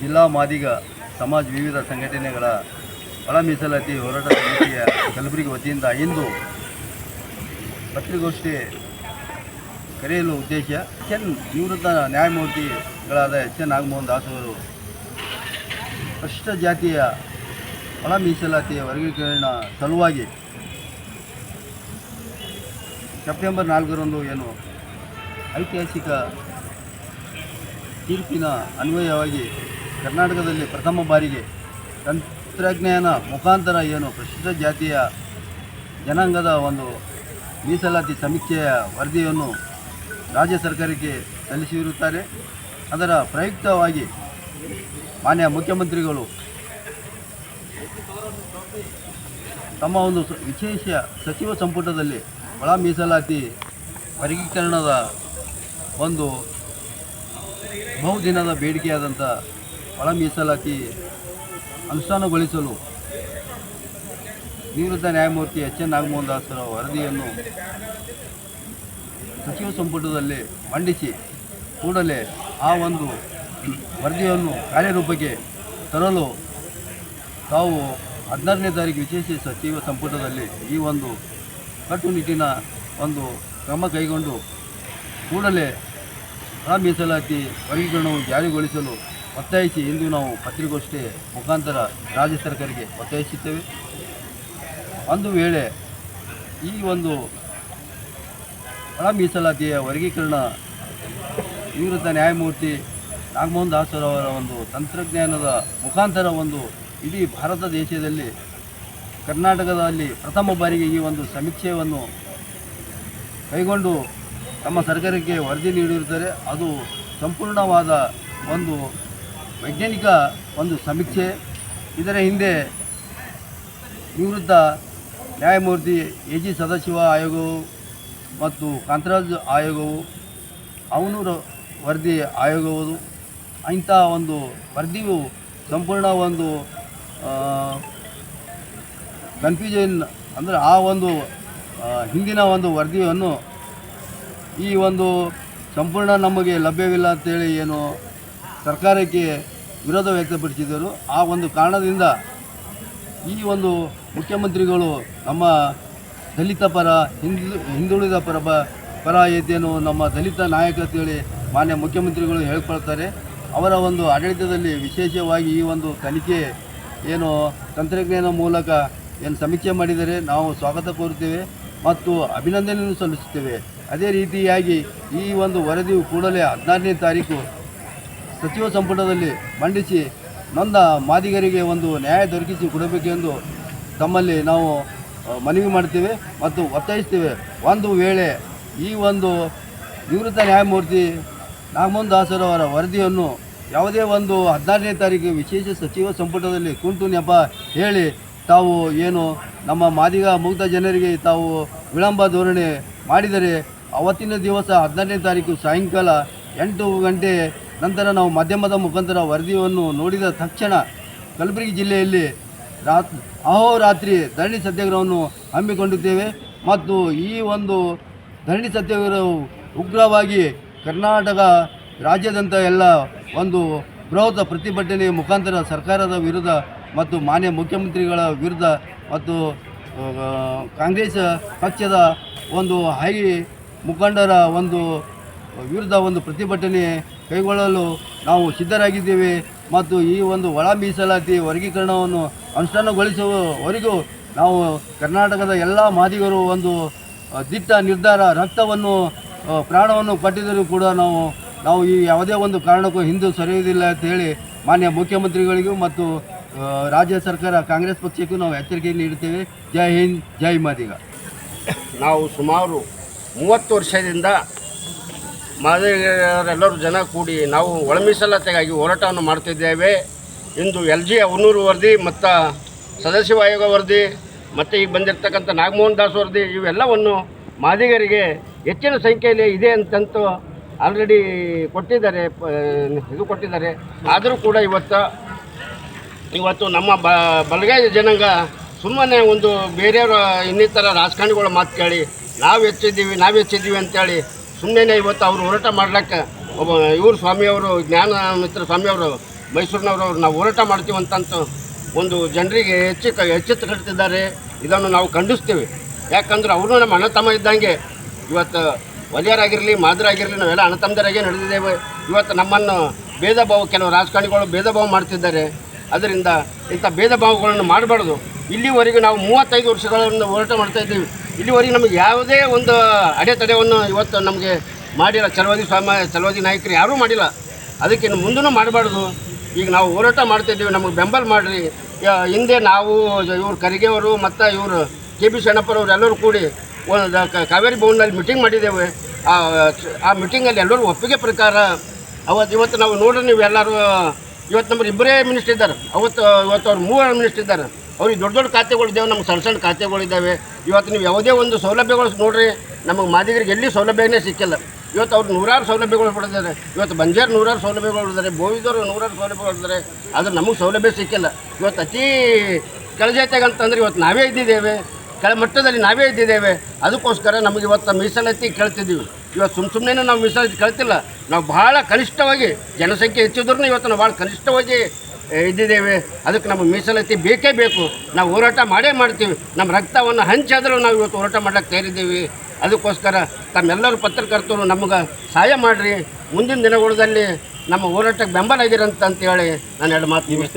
ಜಿಲ್ಲಾ ಮಾದಿಗ ಸಮಾಜ ವಿವಿಧ ಸಂಘಟನೆಗಳ ಒಳ ಮೀಸಲಾತಿ ಹೋರಾಟ ಸಮಿತಿಯ ಕಲಬುರಗಿ ವತಿಯಿಂದ ಇಂದು ಪತ್ರಿಕೋಷ್ಠಿ ಕರೆಯಲು ಉದ್ದೇಶ ಎಚ್ ಎನ್ ನಿವೃತ್ತ ನ್ಯಾಯಮೂರ್ತಿಗಳಾದ ಎಚ್ ಎನ್ ನಾಗಮೋಹನ್ ದಾಸ್ ಅವರು ಜಾತಿಯ ಒಳ ಮೀಸಲಾತಿಯ ವರ್ಗೀಕರಣ ಸಲುವಾಗಿ ಸೆಪ್ಟೆಂಬರ್ ನಾಲ್ಕರಂದು ಏನು ಐತಿಹಾಸಿಕ ತೀರ್ಪಿನ ಅನ್ವಯವಾಗಿ ಕರ್ನಾಟಕದಲ್ಲಿ ಪ್ರಥಮ ಬಾರಿಗೆ ತಂತ್ರಜ್ಞಾನ ಮುಖಾಂತರ ಏನು ಪ್ರಸಿದ್ಧ ಜಾತಿಯ ಜನಾಂಗದ ಒಂದು ಮೀಸಲಾತಿ ಸಮೀಕ್ಷೆಯ ವರದಿಯನ್ನು ರಾಜ್ಯ ಸರ್ಕಾರಕ್ಕೆ ಸಲ್ಲಿಸಿರುತ್ತಾರೆ. ಅದರ ಪ್ರಯುಕ್ತವಾಗಿ ಮಾನ್ಯ ಮುಖ್ಯಮಂತ್ರಿಗಳು ತಮ್ಮ ಒಂದು ವಿಶೇಷ ಸಚಿವ ಸಂಪುಟದಲ್ಲಿ ಒಳ ಮೀಸಲಾತಿ ವರ್ಗೀಕರಣದ ಒಂದು ಬಹುದಿನದ ಬೇಡಿಕೆಯಾದಂಥ ಒಳ ಮೀಸಲಾತಿ ಅನುಷ್ಠಾನಗೊಳಿಸಲು ನಿವೃತ್ತ ನ್ಯಾಯಮೂರ್ತಿ ಎಚ್ ಎನ್ ನಾಗಮೋಹನ್ ದಾಸರ ವರದಿಯನ್ನು ಸಚಿವ ಸಂಪುಟದಲ್ಲಿ ಮಂಡಿಸಿ ಕೂಡಲೇ ಆ ಒಂದು ವರದಿಯನ್ನು ಕಾರ್ಯರೂಪಕ್ಕೆ ತರಲು ತಾವು ಹದಿನಾರನೇ ತಾರೀಕು ವಿಶೇಷ ಸಚಿವ ಸಂಪುಟದಲ್ಲಿ ಈ ಒಂದು ಕಟ್ಟುನಿಟ್ಟಿನ ಒಂದು ಕ್ರಮ ಕೈಗೊಂಡು ಕೂಡಲೇ ಆ ಮೀಸಲಾತಿ ವರ್ಗೀಕರಣವು ಜಾರಿಗೊಳಿಸಲು ಒತ್ತಾಯಿಸಿ ಇಂದು ನಾವು ಪತ್ರಿಕೋಷ್ಠಿ ಮುಖಾಂತರ ರಾಜ್ಯ ಸರ್ಕಾರಕ್ಕೆ ಒತ್ತಾಯಿಸುತ್ತೇವೆ. ಒಂದು ವೇಳೆ ಈ ಒಂದು ಒಳ ಮೀಸಲಾತಿಯ ವರ್ಗೀಕರಣ ನಿವೃತ್ತ ನ್ಯಾಯಮೂರ್ತಿ ನಾಗಮೋಹನ್ ದಾಸರವರ ಒಂದು ತಂತ್ರಜ್ಞಾನದ ಮುಖಾಂತರ ಒಂದು ಇಡೀ ಭಾರತ ದೇಶದಲ್ಲಿ ಕರ್ನಾಟಕದಲ್ಲಿ ಪ್ರಥಮ ಬಾರಿಗೆ ಈ ಒಂದು ಸಮೀಕ್ಷೆಯನ್ನು ಕೈಗೊಂಡು ತಮ್ಮ ಸರ್ಕಾರಕ್ಕೆ ವರದಿ ನೀಡಿರುತ್ತಾರೆ. ಅದು ಸಂಪೂರ್ಣವಾದ ಒಂದು ವೈಜ್ಞಾನಿಕ ಒಂದು ಸಮೀಕ್ಷೆ, ಇದರ ಹಿಂದೆ ನಿವೃತ್ತ ನ್ಯಾಯಮೂರ್ತಿ ಎ ಜಿ ಸದಾಶಿವ ಆಯೋಗವು ಮತ್ತು ಕಾಂತರಾಜ್ ಆಯೋಗವು, ಅವನೂರ ವರದಿ ಆಯೋಗವು, ಇಂಥ ಒಂದು ವರದಿಯು ಸಂಪೂರ್ಣ ಒಂದು ಕನ್ಫ್ಯೂಷನ್ ಅಂದರೆ ಆ ಒಂದು ಹಿಂದಿನ ಒಂದು ವರದಿಯನ್ನು ಈ ಒಂದು ಸಂಪೂರ್ಣ ನಮಗೆ ಲಭ್ಯವಿಲ್ಲ ಅಂತೇಳಿ ಏನು ಸರ್ಕಾರಕ್ಕೆ ವಿರೋಧ ವ್ಯಕ್ತಪಡಿಸಿದರು ಆ ಒಂದು ಕಾರಣದಿಂದ ಈ ಒಂದು ಮುಖ್ಯಮಂತ್ರಿಗಳು ನಮ್ಮ ದಲಿತ ಪರ, ಹಿಂದು, ಹಿಂದುಳಿದ ಪರ ಪರ ಐತೇನು ನಮ್ಮ ದಲಿತ ನಾಯಕ ಅಂತೇಳಿ ಮಾನ್ಯ ಮುಖ್ಯಮಂತ್ರಿಗಳು ಹೇಳ್ಕೊಳ್ತಾರೆ. ಅವರ ಒಂದು ಆಡಳಿತದಲ್ಲಿ ವಿಶೇಷವಾಗಿ ಈ ಒಂದು ತನಿಖೆ ಏನು ತಂತ್ರಜ್ಞಾನ ಮೂಲಕ ಏನು ಸಮೀಕ್ಷೆ ಮಾಡಿದರೆ ನಾವು ಸ್ವಾಗತ ಕೋರುತ್ತೇವೆ ಮತ್ತು ಅಭಿನಂದನೆಯನ್ನು ಸಲ್ಲಿಸುತ್ತೇವೆ. ಅದೇ ರೀತಿಯಾಗಿ ಈ ಒಂದು ವರದಿಯು ಕೂಡಲೇ ಹದಿನಾರನೇ ತಾರೀಕು ಸಚಿವ ಸಂಪುಟದಲ್ಲಿ ಮಂಡಿಸಿ ನೊಂದ ಮಾದಿಗರಿಗೆ ಒಂದು ನ್ಯಾಯ ದೊರಕಿಸಿ ಕೊಡಬೇಕೆಂದು ತಮ್ಮಲ್ಲಿ ನಾವು ಮನವಿ ಮಾಡ್ತೇವೆ ಮತ್ತು ಒತ್ತಾಯಿಸ್ತೇವೆ. ಒಂದು ವೇಳೆ ಈ ಒಂದು ನಿವೃತ್ತ ನ್ಯಾಯಮೂರ್ತಿ ನಾಗಮೋಹನ್ ದಾಸರವರ ವರದಿಯನ್ನು ಯಾವುದೇ ಒಂದು ಹದಿನಾರನೇ ತಾರೀಕು ವಿಶೇಷ ಸಚಿವ ಸಂಪುಟದಲ್ಲಿ ಕುಂಟು ನೆಪ ಹೇಳಿ ತಾವು ಏನು ನಮ್ಮ ಮಾದಿಗ ಮುಗ್ಧ ಜನರಿಗೆ ತಾವು ವಿಳಂಬ ಧೋರಣೆ ಮಾಡಿದರೆ, ಅವತ್ತಿನ ದಿವಸ ಹದಿನಾರನೇ ತಾರೀಕು ಸಾಯಂಕಾಲ ಎಂಟು ಗಂಟೆ ನಂತರ ನಾವು ಮಾಧ್ಯಮದ ಮುಖಾಂತರ ವರದಿಯನ್ನು ನೋಡಿದ ತಕ್ಷಣ ಕಲಬುರಗಿ ಜಿಲ್ಲೆಯಲ್ಲಿ ರಾತ್, ಅಹೋರಾತ್ರಿ ಧರಣಿ ಸತ್ಯಾಗ್ರಹವನ್ನು ಹಮ್ಮಿಕೊಂಡಿದ್ದೇವೆ ಮತ್ತು ಈ ಒಂದು ಧರಣಿ ಸತ್ಯಾಗ್ರಹವು ಉಗ್ರವಾಗಿ ಕರ್ನಾಟಕ ರಾಜ್ಯದಂಥ ಎಲ್ಲ ಒಂದು ಬೃಹತ್ ಪ್ರತಿಭಟನೆ ಮುಖಾಂತರ ಸರ್ಕಾರದ ವಿರುದ್ಧ ಮತ್ತು ಮಾನ್ಯ ಮುಖ್ಯಮಂತ್ರಿಗಳ ವಿರುದ್ಧ ಮತ್ತು ಕಾಂಗ್ರೆಸ್ ಪಕ್ಷದ ಒಂದು ಹೈ ಮುಖಂಡರ ಒಂದು ವಿರುದ್ಧ ಒಂದು ಪ್ರತಿಭಟನೆ ಕೈಗೊಳ್ಳಲು ನಾವು ಸಿದ್ಧರಾಗಿದ್ದೇವೆ ಮತ್ತು ಈ ಒಂದು ಒಳ ಮೀಸಲಾತಿ ವರ್ಗೀಕರಣವನ್ನು ಅನುಷ್ಠಾನಗೊಳಿಸುವವರೆಗೂ ನಾವು ಕರ್ನಾಟಕದ ಎಲ್ಲ ಮಾದಿಗರು ಒಂದು ದಿಟ್ಟ ನಿರ್ಧಾರ, ರಕ್ತವನ್ನು ಪ್ರಾಣವನ್ನು ಕೊಟ್ಟಿದ್ದರೂ ಕೂಡ ನಾವು ನಾವು ಈ ಯಾವುದೇ ಒಂದು ಕಾರಣಕ್ಕೂ ಹಿಂದೆ ಸರಿಯುವುದಿಲ್ಲ ಅಂತ ಹೇಳಿ ಮಾನ್ಯ ಮುಖ್ಯಮಂತ್ರಿಗಳಿಗೂ ಮತ್ತು ರಾಜ್ಯ ಸರ್ಕಾರ, ಕಾಂಗ್ರೆಸ್ ಪಕ್ಷಕ್ಕೂ ನಾವು ಎಚ್ಚರಿಕೆ ನೀಡುತ್ತೇವೆ. ಜೈ ಹಿಂದ್, ಜೈ ಮಾದಿಗ. ನಾವು ಸುಮಾರು ಮೂವತ್ತು ವರ್ಷದಿಂದ ಮಾದಿಗರೆಲ್ಲರೂ ಜನ ಕೂಡಿ ನಾವು ಒಳ ಮೀಸಲಾತಿಗಾಗಿ ಹೋರಾಟವನ್ನು ಮಾಡ್ತಿದ್ದೇವೆ. ಇಂದು ಎಲ್ ಜಿ ಅವನೂರು ವರದಿ, ಮತ್ತು ಸದಸ್ಯ ಆಯೋಗ ವರದಿ, ಮತ್ತು ಈಗ ಬಂದಿರತಕ್ಕಂಥ ನಾಗಮೋಹನ್ ದಾಸ್ ವರದಿ, ಇವೆಲ್ಲವನ್ನು ಮಾದಿಗರಿಗೆ ಹೆಚ್ಚಿನ ಸಂಖ್ಯೆಯಲ್ಲಿ ಇದೆ ಅಂತಂತೂ ಆಲ್ರೆಡಿ ಕೊಟ್ಟಿದ್ದಾರೆ ಇದು ಕೊಟ್ಟಿದ್ದಾರೆ. ಆದರೂ ಕೂಡ ಇವತ್ತು ಇವತ್ತು ನಮ್ಮ ಬ, ಬಲಗೈ ಜನಾಂಗ ಸುಮ್ಮನೆ ಒಂದು ಬೇರೆಯವರ ಇನ್ನಿತರ ರಾಜಕಾರಣಿಗಳ ಮಾತು ಕೇಳಿ, ನಾವು ಹೆಚ್ಚಿದ್ದೀವಿ ನಾವು ಹೆಚ್ಚಿದ್ದೀವಿ ಅಂತೇಳಿ ಸುಮ್ಮನೆ ಇವತ್ತು ಅವರು ಹೋರಾಟ ಮಾಡ್ಲಿಕ್ಕೆ ಒಬ್ಬ ಇವರು ಸ್ವಾಮಿಯವರು ಜ್ಞಾನ ಮಿತ್ರ ಸ್ವಾಮಿಯವರು ಮೈಸೂರಿನವರು ನಾವು ಹೋರಾಟ ಮಾಡ್ತೀವಿ ಅಂತಂತ ಒಂದು ಜನರಿಗೆ ಹೆಚ್ಚು ಎಚ್ಚೆತ್ತು ಕಟ್ತಿದ್ದಾರೆ. ಇದನ್ನು ನಾವು ಖಂಡಿಸ್ತೀವಿ. ಯಾಕಂದ್ರೆ ಅವರು ನಮ್ಮ ಅಣ್ಣ ಇದ್ದಂಗೆ ಇವತ್ತು ಒಲಿಯರಾಗಿರಲಿ ಮಾದರಾಗಿರಲಿ, ನಾವೆಲ್ಲ ಅಣ್ಣ ತಮ್ಮದರಾಗೆ ನಡೆದಿದ್ದೇವೆ. ಇವತ್ತು ನಮ್ಮನ್ನು ಭೇದ ಭಾವ, ಕೆಲವು ರಾಜಕಾರಣಿಗಳು ಭೇದ ಭಾವ ಮಾಡ್ತಿದ್ದಾರೆ. ಅದರಿಂದ ಇಂಥ ಭೇದ ಭಾವಗಳನ್ನು ಮಾಡಬಾರ್ದು. ಇಲ್ಲಿವರೆಗೂ ನಾವು ಮೂವತ್ತೈದು ವರ್ಷಗಳನ್ನು ಹೋರಾಟ ಮಾಡ್ತಾ ಇದ್ದೀವಿ. ಇಲ್ಲಿವರೆಗೆ ನಮಗೆ ಯಾವುದೇ ಒಂದು ಅಡೆತಡೆಯನ್ನು ಇವತ್ತು ನಮಗೆ ಮಾಡಿಲ್ಲ. ಚಲವಾದಿ ಸ್ವಾಮಿ ಚಲವಾದಿ ನಾಯಕರು ಯಾರೂ ಮಾಡಿಲ್ಲ. ಅದಕ್ಕೆ ಇನ್ನು ಮುಂದೂ ಮಾಡಬಾರ್ದು. ಈಗ ನಾವು ಹೋರಾಟ ಮಾಡ್ತಿದ್ದೀವಿ ನಮಗೆ ಬೆಂಬಲ ಮಾಡಿರಿ. ಹಿಂದೆ ನಾವು ಇವರು ಕರಿಗೆಯವರು ಮತ್ತು ಇವರು ಕೆ ಬಿ ಶಣ್ಣಪ್ಪರವ್ರು ಎಲ್ಲರೂ ಕೂಡಿ ಒಂದು ಕಾವೇರಿ ಭವನದಲ್ಲಿ ಮೀಟಿಂಗ್ ಮಾಡಿದ್ದೇವೆ. ಆ ಆ ಮೀಟಿಂಗಲ್ಲಿ ಎಲ್ಲರೂ ಒಪ್ಪಿಗೆ ಪ್ರಕಾರ ಅವತ್ತು, ಇವತ್ತು ನಾವು ನೋಡ್ರಿ ನೀವು ಎಲ್ಲರೂ. ಇವತ್ತು ನಮ್ಮ ಇಬ್ಬರೇ ಮಿನಿಸ್ಟರ್ ಇದ್ದಾರೆ. ಅವತ್ತು, ಇವತ್ತು ಅವ್ರು ಮೂವರು ಮಿನಿಸ್ಟ್ರ್ ಇದ್ದಾರೆ. ಅವ್ರಿಗೆ ದೊಡ್ಡ ದೊಡ್ಡ ಖಾತೆಗಳಿದ್ದಾವೆ ನಮ್ಗೆ ಸಣ್ಣ ಸಣ್ಣ ಖಾತೆಗಳಿದ್ದಾವೆ ಇವತ್ತು ನೀವು ಯಾವುದೇ ಒಂದು ಸೌಲಭ್ಯಗಳು ನೋಡ್ರಿ, ನಮಗೆ ಮಾದಿಗರಿಗೆ ಎಲ್ಲಿ ಸೌಲಭ್ಯನೇ ಸಿಕ್ಕಿಲ್ಲ. ಇವತ್ತು ಅವ್ರು ನೂರಾರು ಸೌಲಭ್ಯಗಳು ಪಡೆದಿದ್ದಾರೆ ಇವತ್ತು ಬಂಜಾರ್ ನೂರಾರು ಸೌಲಭ್ಯಗಳು ಪಡೆದಿದ್ದಾರೆ ಬೋವಿದವರು ನೂರಾರು ಸೌಲಭ್ಯಗಳು ಪಡೆದಿದ್ದಾರೆ ಆದರೆ ನಮಗೆ ಸೌಲಭ್ಯ ಸಿಕ್ಕಿಲ್ಲ. ಇವತ್ತು ಅತಿ ಕೆಳಜಾತಿಯಾಗ ಅಂತಂದ್ರೆ ಇವತ್ತು ನಾವೇ ಇದ್ದಿದ್ದೇವೆ. ಕೆಳಮಟ್ಟದಲ್ಲಿ ನಾವೇ ಇದ್ದಿದ್ದೇವೆ. ಅದಕ್ಕೋಸ್ಕರ ನಮಗೆ ಇವತ್ತು ಮೀಸಲಾತಿ ಕೇಳ್ತಿದ್ದೀವಿ. ಇವತ್ತು ಸುಮ್ಮ ಸುಮ್ಮನೆ ನಾವು ಮೀಸಲಾತಿ ಕೇಳ್ತಿಲ್ಲ. ನಾವು ಭಾಳ ಕನಿಷ್ಠವಾಗಿ ಜನಸಂಖ್ಯೆ ಹೆಚ್ಚಿದ್ರೂ ಇವತ್ತು ನಾವು ಭಾಳ ಕನಿಷ್ಠವಾಗಿ ಇದ್ದಿದ್ದೇವೆ. ಅದಕ್ಕೆ ನಮಗೆ ಮೀಸಲಾತಿ ಬೇಕೇ ಬೇಕು. ನಾವು ಹೋರಾಟ ಮಾಡೇ ಮಾಡ್ತೀವಿ. ನಮ್ಮ ರಕ್ತವನ್ನು ಹಂಚಾದರೂ ನಾವು ಇವತ್ತು ಹೋರಾಟ ಮಾಡೋಕ್ಕೆ ತೇರಿದ್ದೀವಿ ಅದಕ್ಕೋಸ್ಕರ ತಮ್ಮೆಲ್ಲರೂ ಪತ್ರಕರ್ತರು ನಮಗೆ ಸಹಾಯ ಮಾಡಿರಿ. ಮುಂದಿನ ದಿನಗಳಲ್ಲಿ ನಮ್ಮ ಹೋರಾಟಕ್ಕೆ ಬೆಂಬಲ ಇದ್ದೀರಂತ ಅಂತೇಳಿ ನಾನು ಎರಡು ಮಾತು ಮುಗಿಸ್ತೇನೆ